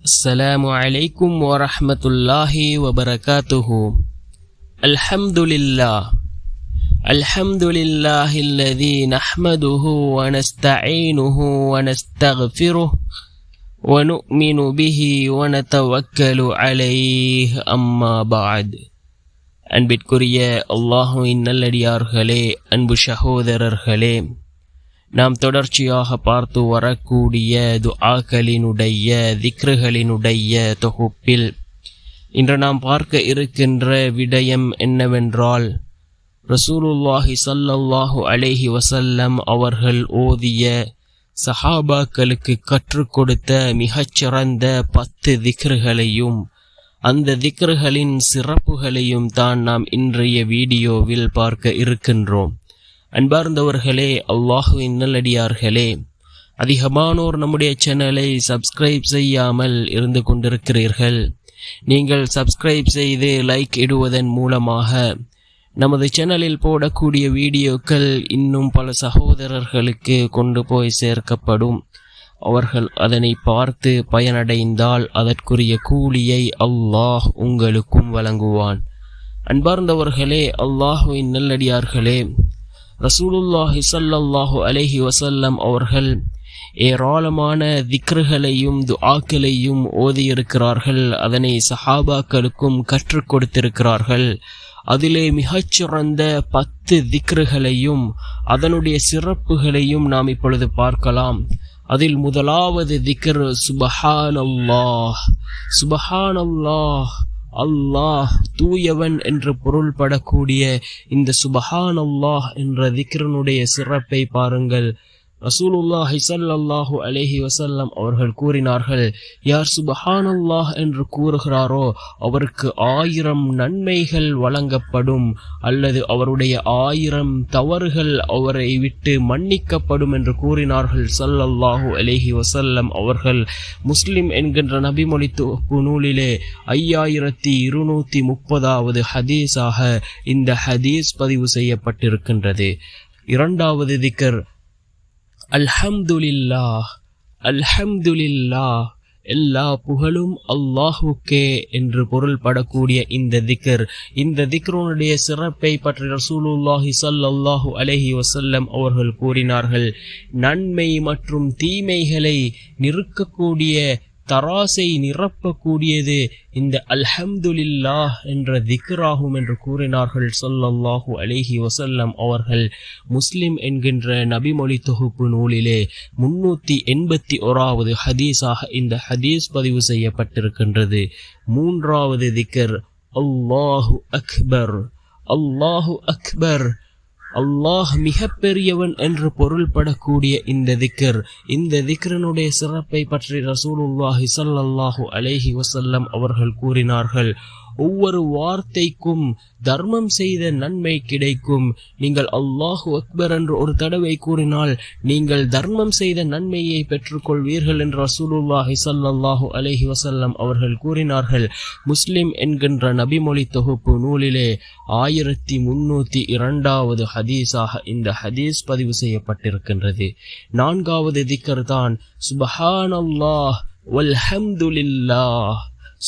السلام عليكم ورحمة الله وبركاته. الحمد لله الحمد لله الذي نحمده ونستعينه ونستغفره ونؤمن به ونتوكل عليه. أما بعد. أن بيتكوريا الله إن الذي أرخلي أن بشهود أرخلي நாம் தொடர்ச்சியாக பார்த்து வரக்கூடிய துஆக்களினுடைய திக்ருகளினுடைய தொகுப்பில் இன்று நாம் பார்க்க இருக்கின்ற விடயம் என்னவென்றால் ரசூலுல்லாஹி சல்லல்லாஹு அலேஹி வசல்லம் அவர்கள் ஓதிய சஹாபாக்களுக்கு கற்றுக் கொடுத்த மிகச்சிறந்த பத்து திக்ருகளையும் அந்த திக்ருகளின் சிறப்புகளையும் தான் நாம் இன்றைய வீடியோவில் பார்க்க இருக்கின்றோம். அன்பார்ந்தவர்களே அல்லாஹுவின் நல்லடியார்களே அதிகமானோர் நம்முடைய சேனலை சப்ஸ்கிரைப் செய்யாமல் இருந்து கொண்டிருக்கிறீர்கள். நீங்கள் சப்ஸ்கிரைப் செய்து லைக் இடுவதன் மூலமாக நமது சேனலில் போடக்கூடிய வீடியோக்கள் இன்னும் பல சகோதரர்களுக்கு கொண்டு போய் சேர்க்கப்படும். அவர்கள் அதனை பார்த்து பயனடைந்தால் அதற்குரிய கூலியை அல்லாஹ் உங்களுக்கும் வழங்குவான். அன்பார்ந்தவர்களே அல்லாஹுவின் நல்லடியார்களே ரசூலுல்லாஹி ஸல்லல்லாஹு அலஹி வசல்லம் அவர்கள் ஏராளமான திக்ருகளையும் துஆக்களையும் ஓதியிருக்கிறார்கள். அதனை சஹாபாக்களுக்கும் கற்றுக் கொடுத்திருக்கிறார்கள். அதிலே மிகச்சிறந்த பத்து திக்ருகளையும் அதனுடைய சிறப்புகளையும் நாம் இப்பொழுது பார்க்கலாம். அதில் முதலாவது திக்ர் சுபஹானல்லாஹ். சுபஹானல்லாஹ். அல்லாஹ் தூயவன் என்று பொருள்படக்கூடிய இந்த சுபஹான் அல்லாஹ் என்ற திக்ரனுடைய சிறப்பை பாருங்கள். ரசூலுல்லாஹி சல்லாஹு அலேஹி வசல்லம் அவர்கள் கூறினார்கள் யார் சுபஹானல்லாஹ் என்று கூறுகிறாரோ அவருக்கு ஆயிரம் நன்மைகள் வழங்கப்படும் அல்லது அவருடைய ஆயிரம் தவறுகள் அவரை விட்டு மன்னிக்கப்படும் என்று கூறினார்கள். சல்லல்லாஹு அலேஹி வசல்லம் அவர்கள் முஸ்லிம் என்கின்ற நபிமொழி தொகுப்பு நூலிலே ஐயாயிரத்தி இருநூத்தி முப்பதாவது ஹதீஸாக இந்த ஹதீஸ் பதிவு செய்யப்பட்டிருக்கின்றது. இரண்டாவது திக்கர் அல்ஹம்துலில்லா அல்ஹம்துலில்லா எல்லா புகழும் அல்லாஹுக்கே என்று பொருள்படக்கூடிய இந்த திக்கர் இந்த திக்ருனுடைய சிறப்பை பற்றி ரசூலுல்லாஹி சல்லாஹூ அலைஹி வசல்லம் அவர்கள் கூறினார்கள். நன்மை மற்றும் தீமைகளை நிறுக்கக்கூடிய தராசை நிரப்பக்கூடியது இந்த அல்ஹம்துலில்லாஹ் என்ற திக்ராகும் என்று கூறினார்கள் சொல்லல்லாஹு அலேஹி வசல்லம் அவர்கள். முஸ்லிம் என்கின்ற நபிமொழி தொகுப்பு நூலிலே முன்னூற்றி எண்பத்தி ஓராவது ஹதீஸாக இந்த ஹதீஸ் பதிவு செய்யப்பட்டிருக்கின்றது. மூன்றாவது திக்கர் அல்லாஹு அக்பர் அல்லாஹு அக்பர் அல்லாஹ் மிக பெரியவன் என்று பொருள்படக்கூடிய இந்த திக்கர். இந்த திக்கரனுடைய சிறப்பை பற்றி ரசூலுல்லாஹி சல்லாஹூ அலைஹி வசல்லம் அவர்கள் கூறினார்கள். ஒவ்வொரு வார்த்தைக்கும் தர்மம் செய்த நன்மை கிடைக்கும். நீங்கள் அல்லாஹு அக்பர் என்று ஒரு தடவை கூறினால் நீங்கள் தர்மம் செய்த நன்மையை பெற்றுக்கொள்வீர்கள் என்று ரசூலுல்லாஹி ஸல்லல்லாஹு அலஹி வசல்லம் அவர்கள் கூறினார்கள். முஸ்லிம் என்கின்ற நபிமொழி தொகுப்பு நூலிலே ஆயிரத்தி முன்னூத்தி இரண்டாவது ஹதீஸாக இந்த ஹதீஸ் பதிவு செய்யப்பட்டிருக்கின்றது. நான்காவது திக்கர் தான் சுபஹானல்லாஹ் வல்ஹம்துலில்லாஹ்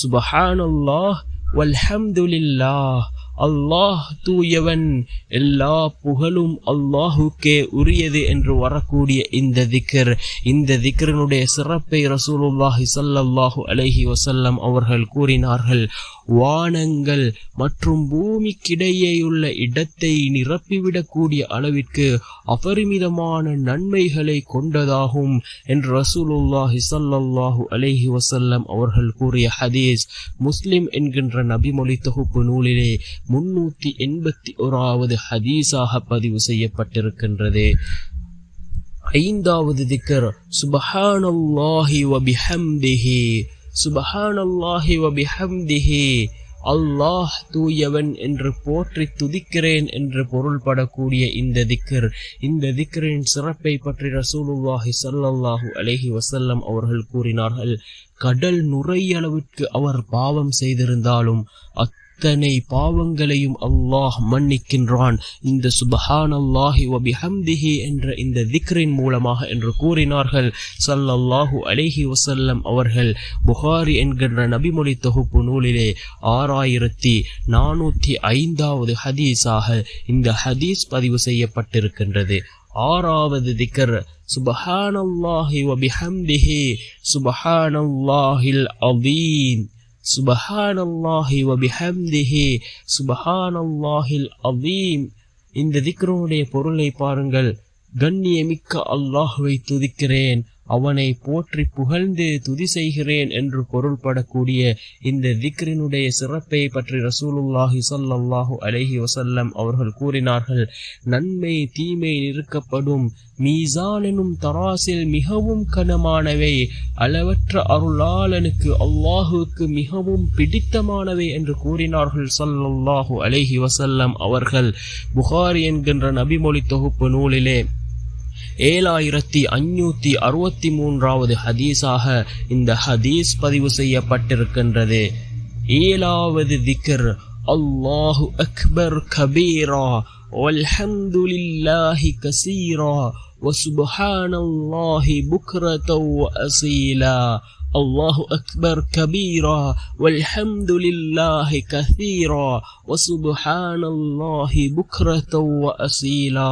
சுபஹானல்லாஹ் வல்ஹம்துலில்லாஹ் அல்லாஹ் தூயவன். எல்லா புகழும் அல்லாஹுக்கே உரியது என்று வரக்கூடிய இந்த திக்கர் இந்த திக்கரனுடைய சிறப்பை ரசூலுல்லாஹி ஸல்லல்லாஹு அலைஹி வசல்லம் அவர்கள் கூறினார்கள். வானங்கள் மற்றும் பூமிக்கிடையேயுள்ள இடத்தை நிரப்பிவிடக்கூடிய அளவிற்கு அபரிமிதமான நன்மைகளை கொண்டதாகும் என்று ரசூலுல்லாஹி ஸல்லல்லாஹு அலேஹி வசல்லம் அவர்கள் கூறிய ஹதீஸ். முஸ்லிம் என்கின்ற நபிமொழி தொகுப்பு நூலிலே முன்னூத்தி எண்பத்தி ஓராவது ஹதீஸாக பதிவு செய்யப்பட்டிருக்கின்றது. ஐந்தாவது திக்கர் சுபஹானல்லாஹி வபிஹம்திஹி சுபஹானல்லாஹி வபிஹம்திஹி அல்லாஹ் தூயவன் என்று போற்றி துதிக்கிறேன் என்று பொருள்படக்கூடிய இந்த திக்கர் இந்த திக்கரின் சிறப்பை பற்றி ரசூலுல்லாஹி சல்லல்லாஹு அலஹி வசல்லம் அவர்கள் கூறினார்கள். கடல் நுரையளவிற்கு அவர் பாவம் செய்திருந்தாலும் அத்தனை பாவங்களையும் அல்லாஹ் மன்னிக்கின்றான். இந்த சுபஹான் அல்லாஹி வபிஹம்திஹி என்ற இந்த திக்ரின் மூலமாக என்று கூறினார்கள். சல்லல்லாஹு அலேஹி வசல்லம் அவர்கள் புகாரி என்கின்ற நபிமொழி தொகுப்பு நூலிலே ஆறாயிரத்தி நானூற்றி ஐந்தாவது ஹதீஸாக இந்த ஹதீஸ் பதிவு செய்யப்பட்டிருக்கின்றது. ஆறாவது திக்கர் சுபஹானல்லாஹி வபிஹம்திஹி சுபஹானல்லாஹில் அவீன் சுபஹானல்லாஹி வபிஹம்திஹி சுபஹானல்லாஹில் அதீம் இந்த திக்ரனுடைய பொருளை பாருங்கள். கண்ணியமிக்க அல்லாஹுவை துதிக்கிறேன். அவனை போற்றி புகழ்ந்து துதி செய்கிறேன் என்று பொருள்படக்கூடிய இந்த திக்ரினுடைய சிறப்பை பற்றி ரசூலுல்லாஹி சல்லாஹூ அலஹி வசல்லம் அவர்கள் கூறினார்கள். நன்மை தீமை நிறுக்கப்படும் மீசான் எனும் தராசில் மிகவும் கனமானவை அளவற்ற அருளாளனுக்கு அல்லாஹுக்கு மிகவும் பிடித்தமானவை என்று கூறினார்கள் ஸல்லல்லாஹு அலஹி வசல்லம் அவர்கள். புகாரி என்கின்ற நபிமொழி தொகுப்பு நூலிலே ஏழாயிரத்தி ஐநூற்றி அறுபத்தி மூன்றாவது ஹதீஸாக இந்த ஹதீஸ் பதிவு செய்யப்பட்டிருக்கின்றது. ஏழாவது திக்கர் அல்லாஹு அக்பர் கபீரா வல்ஹம்துலில்லாஹி கசீரா வசுபஹானல்லாஹி புக்ரதௌ அசீலா. அல்லாஹு அக்பர் கபீரா வல்ஹம்து லில்லாஹி கசீரா வசுபுஹானல்லாஹி புக்ரத்தவ அசீலா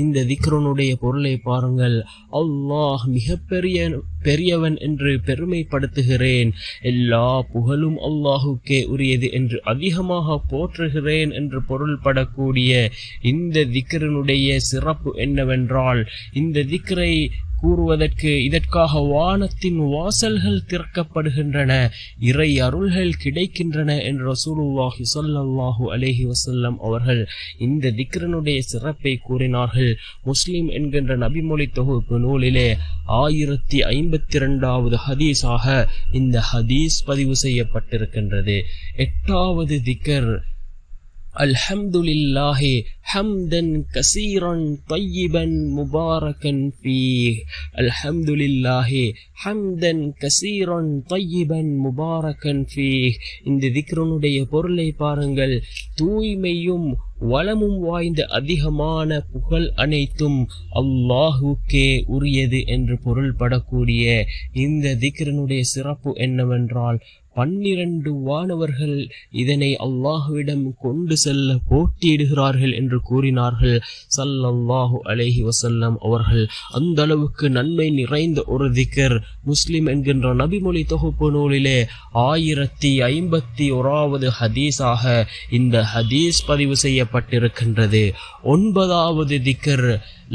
இந்த திக்ரனுடைய பொருளை பாருங்கள். அல்லாஹ் மிகப்பெரிய பெரியவன் என்று பெருமைப்படுத்துகிறேன். எல்லா புகழும் அல்லாஹுக்கே உரியது என்று அதிகமாக போற்றுகிறேன் என்று பொருள்படக்கூடிய இந்த திக்ரனுடைய சிறப்பு என்னவென்றால் இந்த திக்ரை கூறுவதற்கு இதற்காக வானத்தின் வாசல்கள் திறக்கப்படுகின்றன இறை அருள்கள் கிடைக்கின்றன என்று ரசூலுல்லாஹி சொல்லல்லாஹு அலைஹி வசல்லம் அவர்கள் இந்த திக்ரனுடைய சிறப்பை கூறினார்கள். முஸ்லிம் என்கின்ற நபிமொழி தொகுப்பு நூலிலே ஆயிரத்தி ஐம்பத்தி இரண்டாவது ஹதீஸாக இந்த ஹதீஸ் பதிவு செய்யப்பட்டிருக்கின்றது. எட்டாவது திக்கர் الحمد لله حمدا كثيرا طيبا مباركا فيه الحمد لله حمدا كثيرا طيبا مباركا فيه இந்த திக்ரனுடைய பொருளை பாருங்கள் தூய்மையும் வளமும் வாய்ந்த அதிகமான புகழ் அனைத்தும் அல்லாஹுக்கே உரியது என்று பொருள்படக்கூடிய இந்த திக்ரனுடைய சிறப்பு என்னவென்றால் பன்னிரண்டு வானவர்கள் இதனை அல்லாஹுவிடம் கொண்டு செல்ல போட்டியிடுகிறார்கள் என்று கூறினார்கள். சல்லல்லாஹு அலைஹி வசல்லம் அவர்கள் அந்த அளவுக்கு நன்மை நிறைந்த ஒரு திக்கர் முஸ்லிம் என்கின்ற நபிமொழி தொகுப்பு நூலிலே ஆயிரத்தி ஐம்பத்தி ஓராவது ஹதீஸாக இந்த ஹதீஸ் பதிவு செய்யப்பட்டிருக்கின்றது. ஒன்பதாவது திக்கர்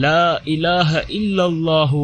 லா இலாஹ இல்லல்லாஹூ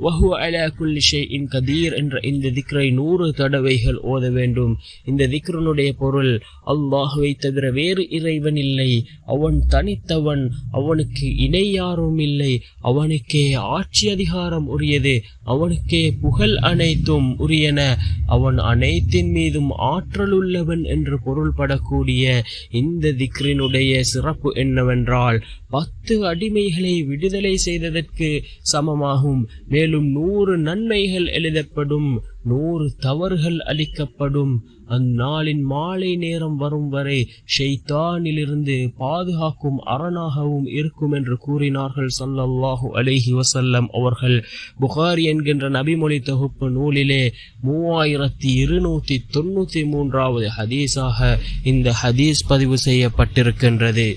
வஹு அலா குல்லி ஷே கதீர் என்ற இந்த திக்ரை நூறு தடவைகள் ஓத வேண்டும். இந்த திக்ரனுடைய பொருள் அல்லாஹுவை தவிர வேறு இறைவன் இல்லை. அவன் தனித்தவன் அவனுக்கு இணை யாரும் இல்லை. அவனுக்கே ஆட்சி அதிகாரம் உரியது. அவனுக்கே புகழ் அனைத்தும் உரியன. அவன் அனைத்தின் மீதும் ஆற்றல் உள்ளவன் என்று பொருள்படக்கூடிய இந்த திக்ரினுடைய சிறப்பு என்னவென்றால் பத்து அடிமைகளை விடுதலை செய்ததற்கு சமமாகும். மேலும் நூறு நன்மைகள் எழுதப்படும் நூறு தவறுகள் அளிக்கப்படும். அந்நாளின் மாலை நேரம் வரும் வரை ஷெய்தானிலிருந்து பாதுகாக்கும் அரணாகவும் இருக்கும் என்று கூறினார்கள் சல்லல்லாஹு அலேஹி வசல்லம் அவர்கள். புகாரி என்கின்ற நபிமொழி தொகுப்பு நூலிலே மூவாயிரத்தி இருநூத்தி தொண்ணூத்தி மூன்றாவது ஹதீஸாக இந்த ஹதீஸ் பதிவு செய்யப்பட்டிருக்கின்றது.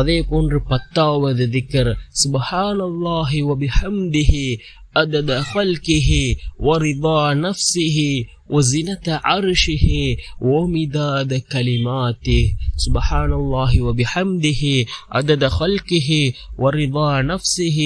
அதே போன்று பத்தாவது திக்கர். சுபஹானல்லாஹி வபிஹம்திஹி عدد خلقه ورضا نفسه وزنة عرشه ومداد كلماته سبحان الله وبحمده عدد خلقه ورضا نفسه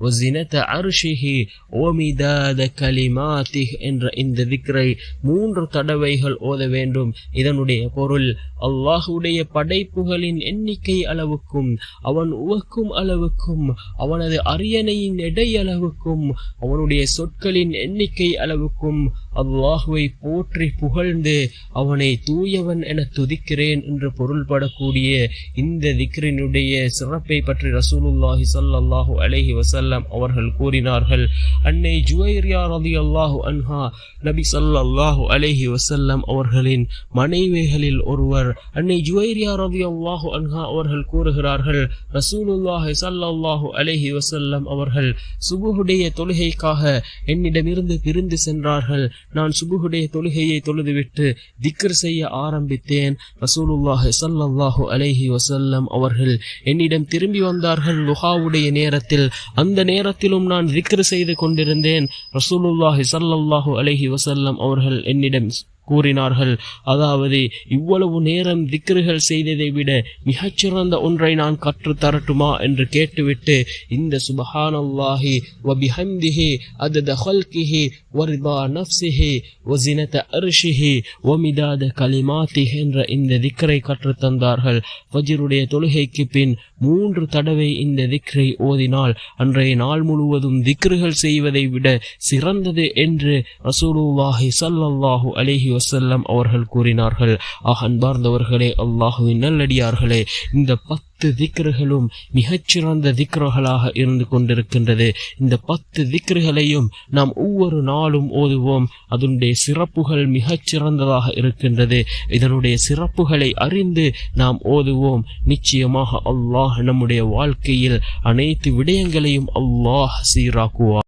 وزنة عرشه ومداد كلماته என்ற இந்த திக்ரை மூன்று தடவைகள் ஓத வேண்டும் இதனுடைய பொருள் அல்லாஹுடைய படைப்புகளின் எண்ணிக்கை அளவுக்கும் அவன் உவக்கும் அளவுக்கும் அவனது அரியணையின் எடை அளவுக்கும் அவனுடைய சொற்களின் எண்ணிக்கை அளவுக்கும் அல்லாஹுவை போற்றி புகழ்ந்து அவனை தூயவன் என துதிக்கிறேன் என்று பொருள்படக்கூடிய இந்த திக்ரினுடைய சிறப்பை பற்றி ரசூலுல்லாஹி சல்லாஹு அலஹி வசல்லம் அவர்கள் கூறினார்கள். அன்னை ஜுவைரியா ரலியல்லாஹு அன்ஹா நபி சல்லாஹு அலைஹி வசல்லம் அவர்களின் மனைவிகளில் ஒருவர் அன்னை ஜுவைரியா ரலியல்லாஹு அன்ஹா அவர்கள் கூறுகிறார்கள் ரசூலுல்லாஹி சல்லாஹு அலைஹி வசல்லம் அவர்கள் சுபுஹுடைய தொழுகைக்காக என்னிடமிருந்து பிரிந்து சென்றார்கள். நான் சுபுகுடைய தொழுகையை தொழுதுவிட்டு திக்கர் செய்ய ஆரம்பித்தேன். ரசூலுல்லாஹ் சல்லாஹு அலைஹி வசல்லம் அவர்கள் என்னிடம் திரும்பி வந்தார்கள். லுஹாவுடைய நேரத்தில் அந்த நேரத்திலும் நான் திக்கர் செய்து கொண்டிருந்தேன். ரசூலுல்லாஹி சல்லாஹு அலைஹி வசல்லம் அவர்கள் என்னிடம் கூறினார்கள். அதாவது இவ்வளவு நேரம் திக்ருகள் செய்ததை விட மிகச்சிறந்த ஒன்றை நான் கற்றுத் தரட்டுமா என்று கேட்டுவிட்டு இந்த சுபஹானல்லாஹி வபிஹம்திஹி அதத ஹல்கிஹி வரிதா நஃப்சிஹி வசினத அர்ஷிஹி வமிதாத கலிமாத்திஹ் என்ற இந்த திக்ரை கற்றுத் தந்தார்கள். ஃபஜ்ருடைய தொழுகைக்கு பின் மூன்று தடவை இந்த திக்ரை ஓதினால் அன்றைய நாள் முழுவதும் திக்ருகள் செய்வதை விட சிறந்தது என்று ரசூலுல்லாஹி சல்லல்லாஹு அலைஹி வசல்லம் அவர்கள் கூறினார்கள் ஆக அன்பார்ந்தவர்களே அல்லாஹுவின் நல்லடியார்களே இந்த பத்து திக்ருகளும் மிகச்சிறந்த திக்ருகளாக இருந்து கொண்டிருக்கின்றது. இந்த பத்து திக்ருகளையும் நாம் ஒவ்வொரு நாளும் ஓதுவோம். அதனுடைய சிறப்புகள் மிகச்சிறந்ததாக இருக்கின்றது. இதனுடைய சிறப்புகளை அறிந்து நாம் ஓதுவோம். நிச்சயமாக அல்லாஹ் நம்முடைய வாழ்க்கையில் அனைத்து விடயங்களையும் அல்லாஹ் சீராக்குவார்